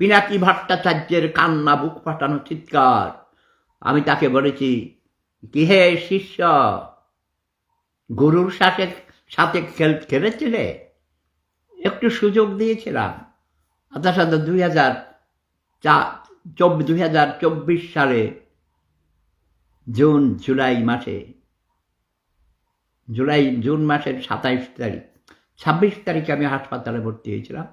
পিনাকি ভট্টাচার্যের কান্না বুক ফাটানো চিৎকার? আমি তাকে বলেছি, কি হে শিষ্য? গুরুর সাথে সাথে খেল, খেলেছিলে? একটু সুযোগ দিয়েছিলাম। আপনার সাথে দুই হাজার চা দুই হাজার চব্বিশ সালে, জুন, জুলাই মাসে, জুলাই, জুন মাসের সাতাইশ তারিখ, ছাব্বিশ তারিখে আমি হাসপাতালে ভর্তি হয়েছিলাম।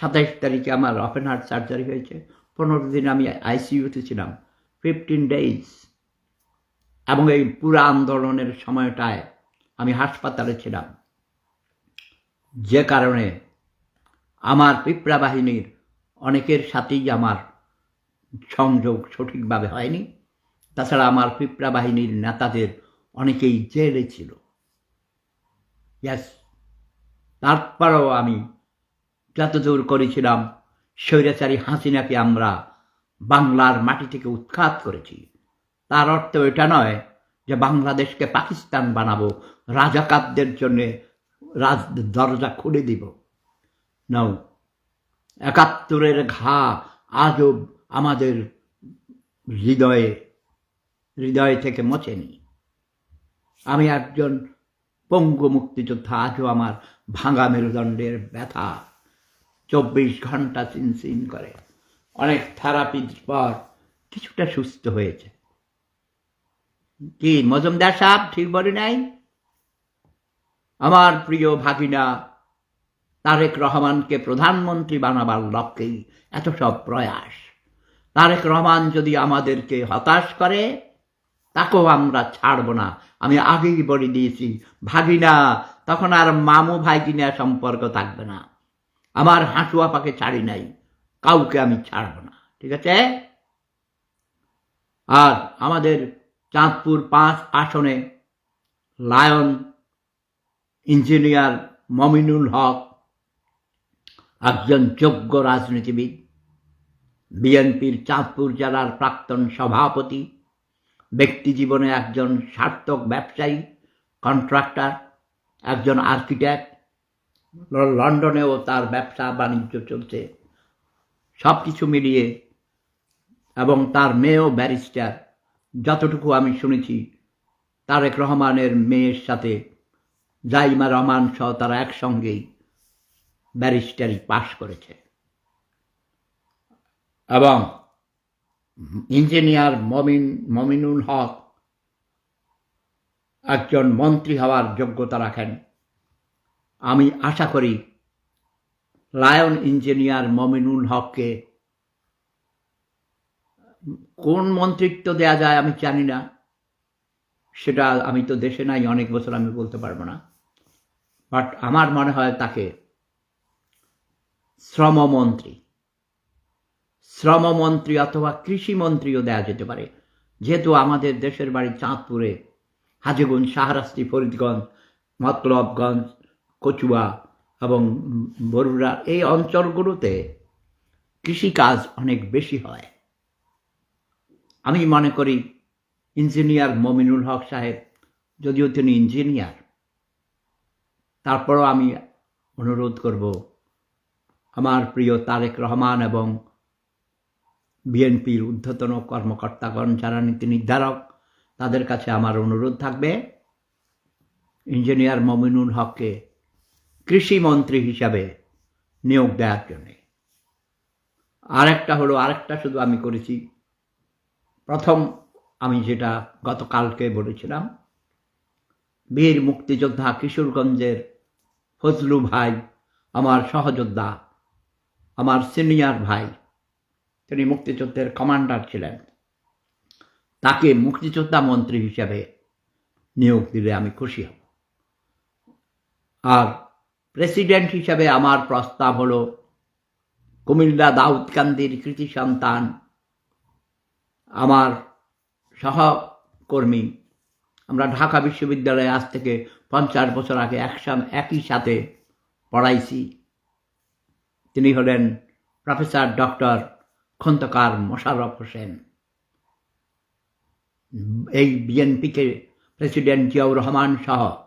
সাতাইশ তারিখে আমার ওপেন হার্ট সার্জারি হয়েছে। পনেরো দিন আমি আইসিইউতে ছিলাম। Fifteen days. এবং এই পুরো আন্দোলনের সময়টায় আমি হাসপাতালে ছিলাম। যে কারণে আমার পিঁপড়া বাহিনীর অনেকের সাথেই আমার সংযোগ সঠিকভাবে হয়নি। তাছাড়া আমার পিঁপড়া বাহিনীর নেতাদের অনেকেই জেলে ছিল। ইয়াস তারপরেও আমি যতদূর করেছিলাম। স্বৈরাচারী হাসিনাকে আমরা বাংলার মাটি থেকে উৎখাত করেছি। তার অর্থ এটা নয় যে বাংলাদেশকে পাকিস্তান বানাবো, রাজাকারদের জন্য রাজ দরজা খুলে দিব। নাও একাত্তরের ঘা আজও আমাদের হৃদয়ে, হৃদয় থেকে মোচেনি। আমি একজন পঙ্গু মুক্তিযোদ্ধা, আজও আমার ভাঙা মেরুদণ্ডের ব্যথা। চব্বিশ ঘণ্টা চিনচিন করে। অনেক থেরাপির পর কিছুটা সুস্থ হয়েছে। কি, মজুমদার সাহেব ঠিক বলি নাই? আমার প্রিয় ভাগিনা, তারেক রহমানকে প্রধানমন্ত্রী বানাবার লক্ষ্যেই এত সব প্রয়াস। তারেক রহমান যদি আমাদেরকে হতাশ করে, তাকেও আমরা ছাড়ব না। আমি আগেই বলে দিয়েছি, ভাগিনা, তখন আর মামু ভাইগিনা সম্পর্ক থাকবে না। আমার হাঁটুয়া পাকে ছাড়ি নাই, কাউকে আমি ছাড়ব না। ঠিক আছে? আর আমাদের চাঁদপুর পাঁচ আসনে লায়ন ইঞ্জিনিয়ার মমিনুল হক, একজন যোগ্য রাজনীতিবিদ, বিএনপির চাঁদপুর জেলার প্রাক্তন সভাপতি, ব্যক্তি জীবনে একজন সার্থক ব্যবসায়ী, কন্ট্রাক্টর, একজন আর্কিটেক্ট লন্ডনেও তার ব্যবসা বাণিজ্য চলছে। সব কিছু মিলিয়ে এবং তার মেয়েও ব্যারিস্টার। যতটুকু আমি শুনেছি, তারেক রহমানের মেয়ের সাথে জাইমা রহমান সহ তারা একসঙ্গেই ব্যারিস্টারি পাশ করেছে। এবং ইঞ্জিনিয়ার মমিন, মমিনুল হক একজন মন্ত্রী হওয়ার যোগ্যতা রাখেন। আমি আশা করি লায়ন ইঞ্জিনিয়ার মমিনুল হককে কোন মন্ত্রিত্ব দেয়া যায় আমি জানি না। সেটা আমি তো দেশে নাই, অনেক বছর আমি বলতে পারব না। বাট আমার মনে হয় তাকে শ্রমমন্ত্রী শ্রমমন্ত্রী অথবা কৃষিমন্ত্রীও দেওয়া যেতে পারে। যেহেতু আমাদের দেশের বাড়ি চাঁদপুরে, হাজিগঞ্জ, শাহরাস্তি, ফরিদগঞ্জ, মতলবগঞ্জ কচুয়া এবং বরুড়া এই অঞ্চলগুলোতে কৃষিকাজ অনেক বেশি হয়। আমি মনে করি ইঞ্জিনিয়ার মমিনুল হক সাহেব, যদিও তিনি ইঞ্জিনিয়ার, তারপরও আমি অনুরোধ করব আমার প্রিয় তারেক রহমান এবং বিএনপির ঊর্ধ্বতন কর্মকর্তাগণ, যারা নীতি নির্ধারক, তাদের কাছে আমার অনুরোধ থাকবে। ইঞ্জিনিয়ার মমিনুল হককে কৃষিমন্ত্রী হিসাবে নিয়োগ দেওয়ার জন্যে। আরেকটা হলো, আরেকটা শুধু আমি করেছি। প্রথম আমি যেটা গতকালকে বলেছিলাম, বীর মুক্তিযোদ্ধা কিশোরগঞ্জের ফজলু ভাই, আমার সহযোদ্ধা, আমার সিনিয়র ভাই, তিনি মুক্তিযুদ্ধের কমান্ডার ছিলেন। তাকে মুক্তিযোদ্ধা মন্ত্রী হিসাবে নিয়োগ দিলে আমি খুশি হব। আর প্রেসিডেন্ট হিসেবে আমার প্রস্তাব হলো, কুমিল্লা দাউদকান্দির কৃতি সন্তান, আমার সহকর্মী। আমরা ঢাকা বিশ্ববিদ্যালয়ে আজ থেকে পঞ্চাশ বছর আগে একসাম একই সাথে পড়াইছি। তিনি হলেন প্রফেসর ডক্টর খন্দকার মোশাররফ হোসেন। এই বিএনপিকে প্রেসিডেন্ট জিয়াউর রহমান সহ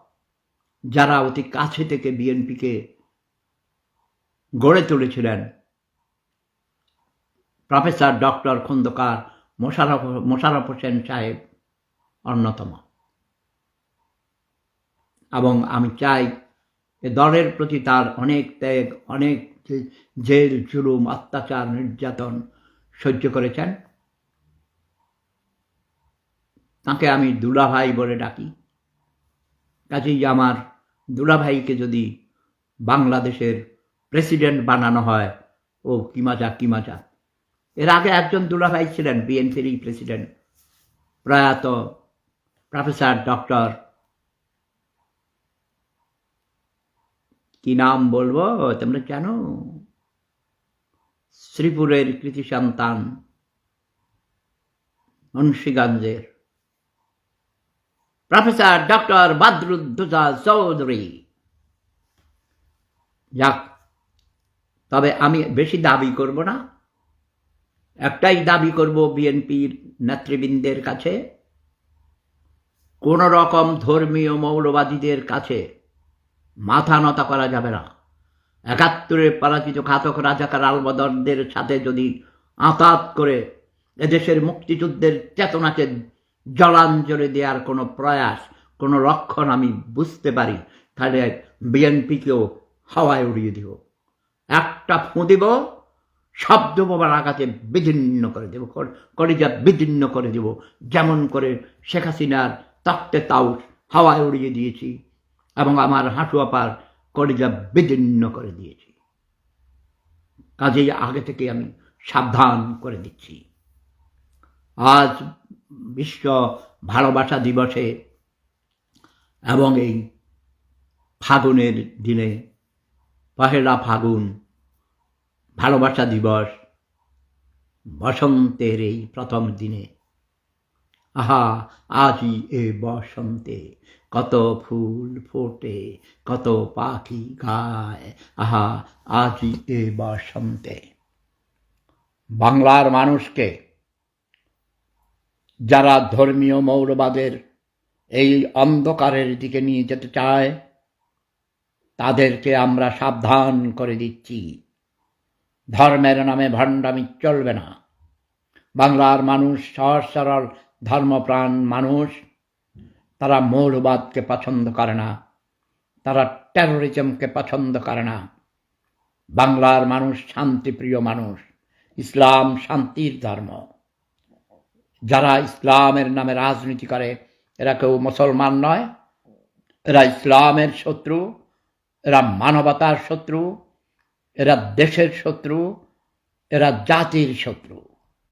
যারা অতি কাছে থেকে বিএনপিকে গড়ে তুলেছিলেন, প্রফেসর ডক্টর খন্দকার মোশারফ মোশারফ হোসেন সাহেব অন্যতম। এবং আমি চাই এ দলের প্রতি তার অনেক ত্যাগ, অনেক জেল, জুলুম, অত্যাচার, নির্যাতন সহ্য করেছেন। তাকে আমি দুলাভাই বলে ডাকি। কাজেই আমার দুলাভাইকে যদি বাংলাদেশের প্রেসিডেন্ট বানানো হয়, ও কি মজা কি মজা। এর আগে একজন দুলাভাই ছিলেন, বিএনপির প্রেসিডেন্ট, প্রয়াত প্রফেসর ডক্টর, কি নাম বলব, তোমরা জানো? শ্রীপুরের কৃতি সন্তান, মুন্সীগঞ্জের। Professor doctor Badruddoza Chowdhury. যাক, তবে আমি বেশি দাবি করব না। একটাই দাবি করব বিএনপির নেতৃবৃন্দের কাছে। কোন রকম ধর্মীয় মৌলবাদীদের কাছে মাথা নত করা যাবে না। একাত্তরে পরাজিত ঘাতক রাজাকার আলবদরদের সাথে যদি আতাত করে এদেশের মুক্তিযুদ্ধের চেতনাকে জলাঞ্জলি দেওয়ার কোনো প্রয়াস, কোনো লক্ষণ আমি বুঝতে পারি, তাহলে বিএনপিকেও হাওয়ায় উড়িয়ে দিব। একটা ফুঁ দিব, শব্দ বোমার আঘাতে বিদীর্ণ করে দেব কলিজা বিদীর্ণ করে দেব, যেমন করে শেখ হাসিনার তক্তে তাউস হাওয়ায় উড়িয়ে দিয়েছি এবং আমার হাঁটু আপার কলিজা বিদীর্ণ করে দিয়েছি। কাজেই আগে থেকে আমি সাবধান করে দিচ্ছি। আজ বিশ্ব ভালোবাসা দিবসে এবং এই ফাগুনের দিনে পহেলা ফাগুন ভালোবাসা দিবস বসন্তের এই প্রথম দিনে। আহা আজি এ বসন্তে কত ফুল ফোটে, কত পাখি গায়। আহা আজি এ বসন্তে। বাংলার মানুষকে যারা ধর্মীয় মৌলবাদের এই অন্ধকারের দিকে নিয়ে যেতে চায়, তাদেরকে আমরা সাবধান করে দিচ্ছি। ধর্মের নামে ভণ্ডামি চলবে না। বাংলার মানুষ সহজ সরল ধর্মপ্রাণ মানুষ, তারা মৌলবাদকে পছন্দ করে না, তারা টেরোরিজমকে পছন্দ করে না। বাংলার মানুষ শান্তিপ্রিয় মানুষ, ইসলাম শান্তির ধর্ম। যারা ইসলামের নামে রাজনীতি করে, এরা কেউ মুসলমান নয়। এরা ইসলামের শত্রু, এরা মানবতার শত্রু, এরা দেশের শত্রু, এরা জাতির শত্রু।